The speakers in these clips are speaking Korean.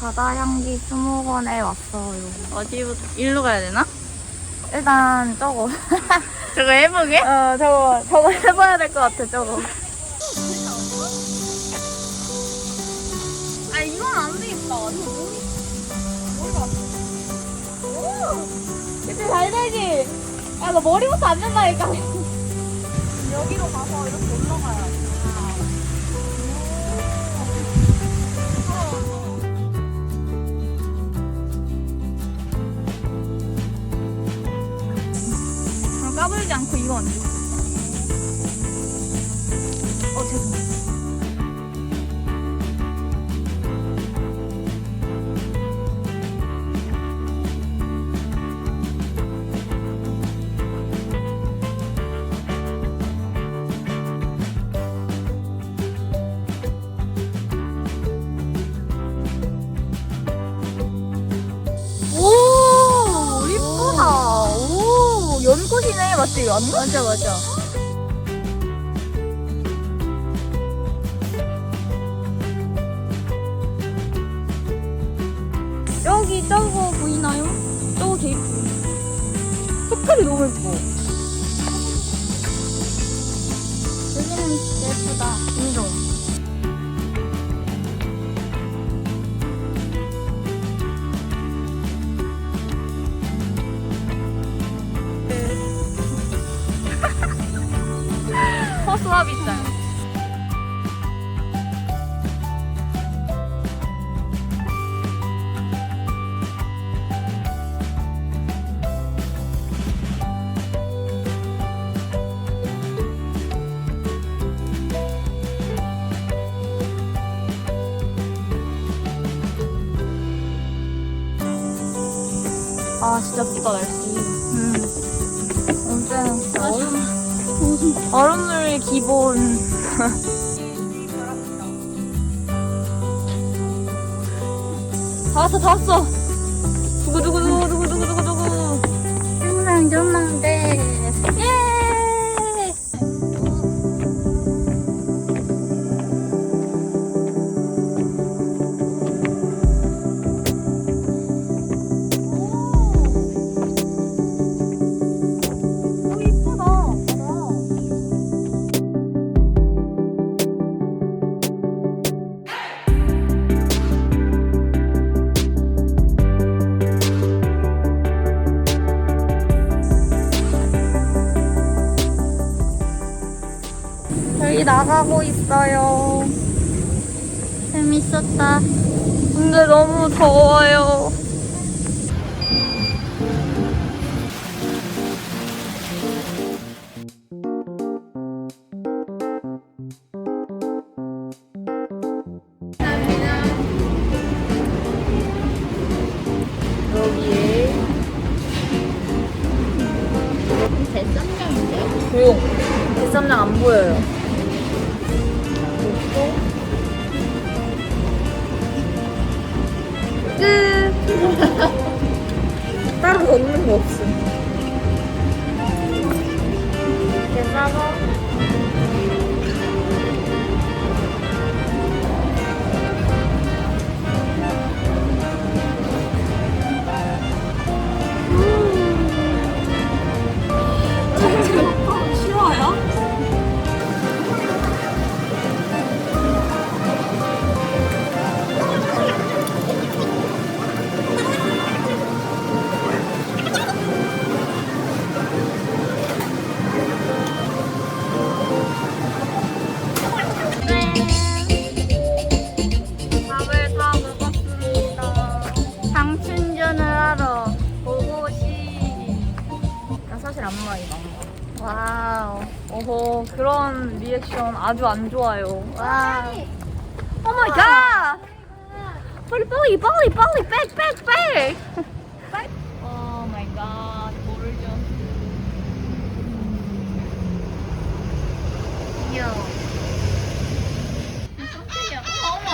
바다 향기 수목원에 왔어요. 어디부터? 일로 가야 되나? 일단 저거. 저거 해보게? 어, 저거, 저거 해봐야 될 것 같아, 저거. 아, 이건 안 되겠다. 이거 머리. 머리가 안 돼. 오! 그치, 잘 되지? 야, 너 머리부터 안 된다니까. 여기로 가서 이렇게 올라가야 돼. 까불지 않고 이거 연꽃이네. 맞지? 이거 안 맞아, 맞아. 여기 저거 보이나요? 저거 개 이쁘. 색깔이 너무 예뻐. 여기는 진짜 예쁘다. 인정. 수아비 있잖아. 아, 진짜 춥다, 날씨. 음. 언제는 진짜 얼음, 얼음물 기본. 다 왔어, 다 왔어. 두구두구두구두구두구두구. 항상 전망대. 예! 저희 나가고 있어요. 재밌었다. 근데 너무 더워요. 여기에? 조용. 뱃sam장 안 보여요. 끝. 따로 먹는 거 없음. 이렇게 싸서 와우. 어허 그런 리액션 아주 안 좋아요. 와우. 오 마이 갓. 빨리 빨리 빨리 빨리 백 백 백. 오 마이 갓. 물을 좀. 귀여워. 깜짝이야. 어머.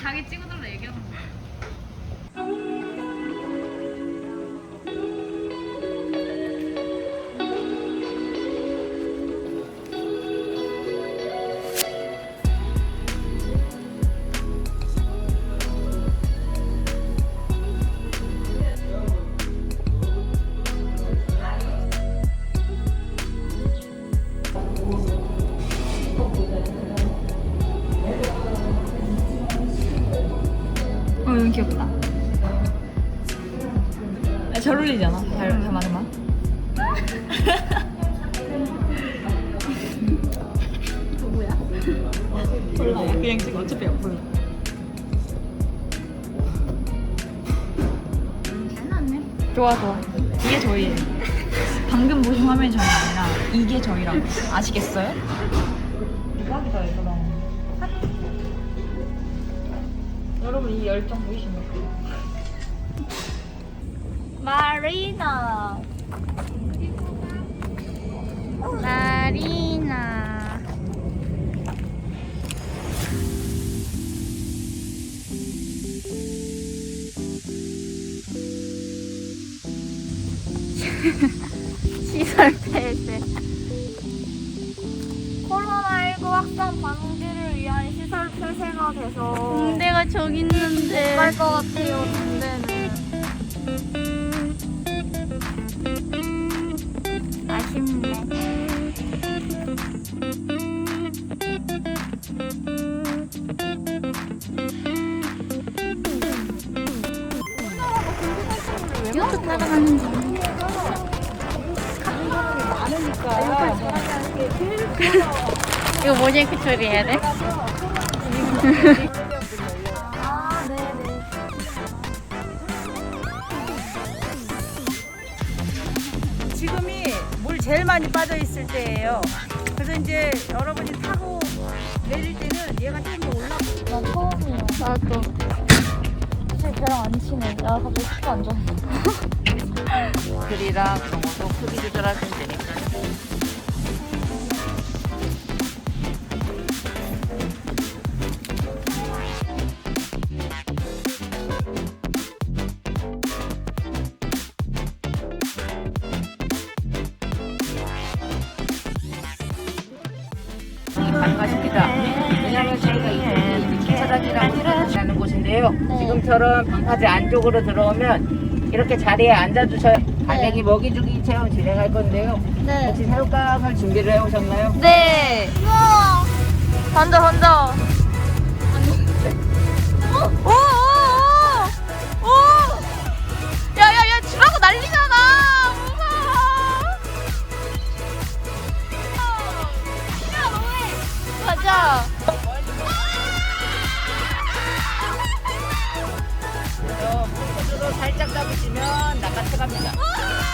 자기 찍어달라 누구야? 몰라. 그냥 지금 어차피 안 보여. 좋아 좋아. 이게 저희예요. 방금 보신 화면이 저희 아니라 이게 저희라고 아시겠어요? 대박이다 얘들아. 여러분 이 열정 보이십니까? 마리나 마리나. 시설 폐쇄 코로나19 확산 방지를 위한 시설 폐쇄가 돼서 군대가 저기 있는데. 갈 것 같아요 이거 모자이크 처리해야 돼? 아 네네 지금이 물 제일 많이 빠져 있을 때예요. 그래서 이제 여러분이 타고 내릴 때는 얘가 좀더 올라. 나 처음이야 나도. 사실 걔랑 안 친해 나 갑자기 축구 안 좋아해 글이랑 그런 것도 크기 조절하시면 되니까. 곳인데요. 지금처럼 방파제 안쪽으로 들어오면 이렇게 자리에 앉아주셔야 간행이 먹이 주기 체험 진행할 건데요. 네 혹시 새우깡을 준비를 해오셨나요? 네. 던져 던져. 오, 오, 오, 오. 야 야 야 주라고 난리잖 잡으시면 낚아채 갑니다.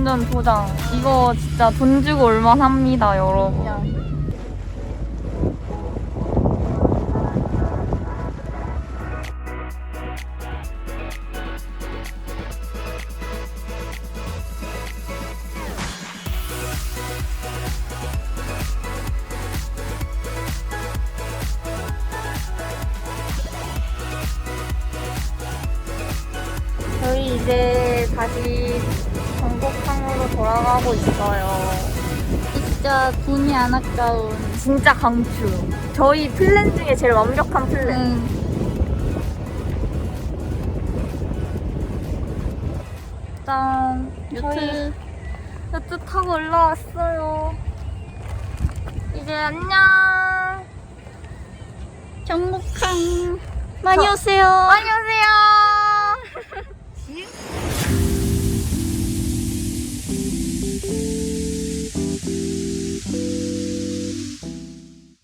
완전 도장. 이거 진짜 돈 주고 올만합니다, 여러분. 다시 전곡항으로 돌아가고 있어요. 진짜 돈이 안 아까운. 진짜 강추. 저희 플랜 중에 제일 완벽한 플랜. 응. 짠. 저희 요트. 요트 타고 올라왔어요. 이제 안녕. 전국항. 많이 저- 오세요. 많이